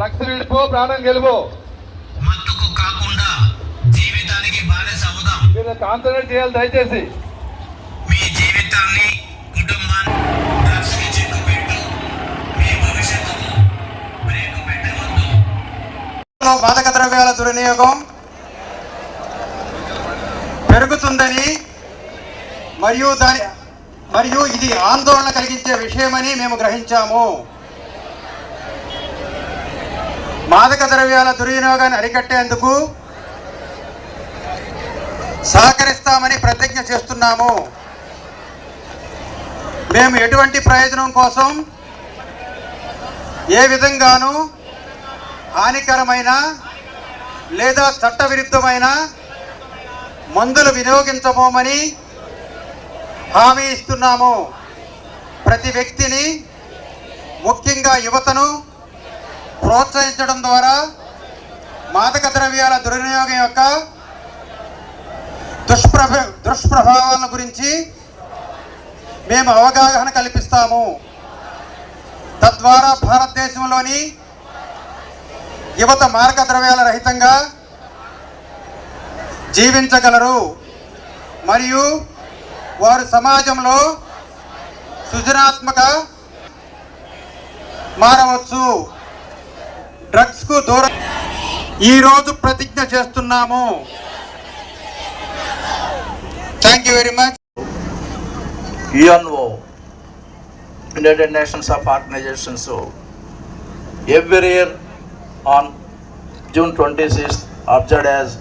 Drugs విడిపో ప్రాణం గెలుపు. మత్తుకు కాకుండా జీవితానికి బానిస అవుదాం. మీరు కాన్సన్ట్రేట్ చేయాలి దయచేసి. మీ జీవితాన్ని కుటుంబాన్ని డ్రగ్స్కి చెక్కు పెట్టు. మీ భవిష్యత్తుకు బ్రేకు పెట్టవద్దు. లో మాదక ద్రవ్యాల దుర్వినియోగం పెరుగుతుందని మరియు దాని మరియు ఇది ఆందోళన కలిగించే విషయమని మేము గ్రహించాము. మాదక ద్రవ్యాల దుర్వినియోగాన్ని అరికట్టేందుకు సహకరిస్తామని ప్రతిజ్ఞ చేస్తున్నాము. మేము ఎటువంటి ప్రయోజనం కోసం ఏ విధంగానూ హానికరమైన లేదా చట్టవిరుద్ధమైన మందులు వినియోగించబోమని హామీ ఇస్తున్నాము. ప్రతి వ్యక్తిని ముఖ్యంగా యువతను ప్రోత్సహించడం ద్వారా మాదక ద్రవ్యాల దుర్వినియోగం యొక్క దుష్ప్రభ దుష్ప్రభావాల గురించి మేము అవగాహన కల్పిస్తాము. తద్వారా భారతదేశంలోని యువత మార్గ ద్రవ్యాల రహితంగా జీవించగలరు. మరియు వారు సమాజంలో సృజనాత్మక మారవచ్చు. డ్రగ్స్కు దూరం ఈరోజు ప్రతిజ్ఞ చేస్తున్నాము. Thank you very much UNO United Nations of organisations every year on June twenty sixth observed as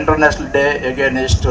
international day against